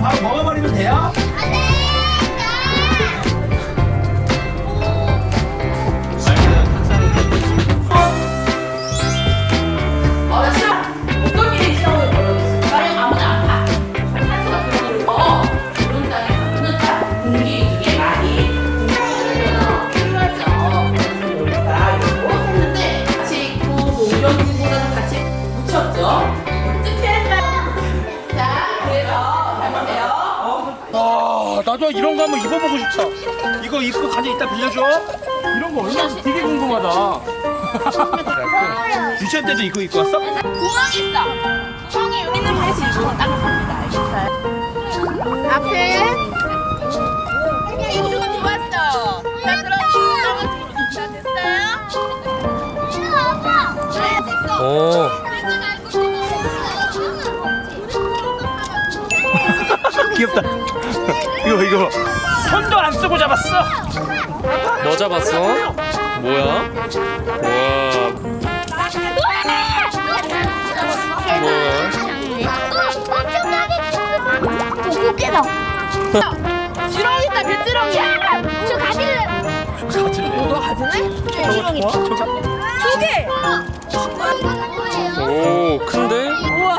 밥 먹어버리면 돼요? 나도 이런 거 한번 입어보고 싶다. 이거 입고 간지 이따 빌려줘. 이런 거 얼마나 되게 궁금하다. 유치원 때도 이거 입고 왔어? 구멍이 있어. 구멍이 여기 있는 발이 있고 따뜻합니다. 알겠어요? 앞에 이거 좋았어. 자 그럼 떨어지고 자 됐어요? 네 됐어. 오. 귀엽다. 이거 이거. 손도 안 쓰고 잡았어. 뭐 잡았어? 뭐야? 와. 뭐야? 꽃게다. 지렁이다 배지렁이야. 저 가질래. 너? 저거 두 개. 오, 큰데? 우와.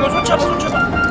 Çabuk çabuk çabuk.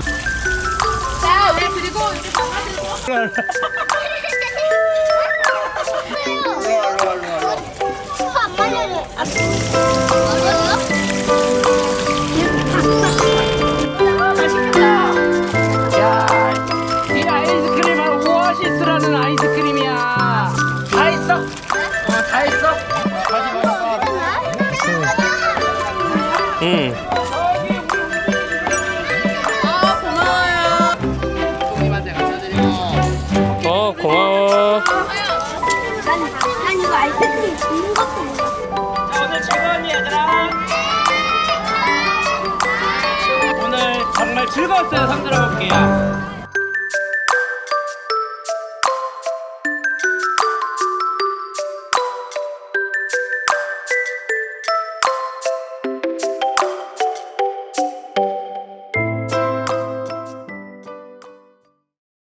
자 우리 그리고 이렇게 바깥으로 야, 이 아이스크림은 오아시스라는 아이스크림이야. 다 있어? 어, 다 있어? 응. 난 이거 아이스크림 있는 것도 몰라. 자, 오늘 즐거웠니 얘들아? 오늘 정말 즐거웠어요. 손 들어 볼게요.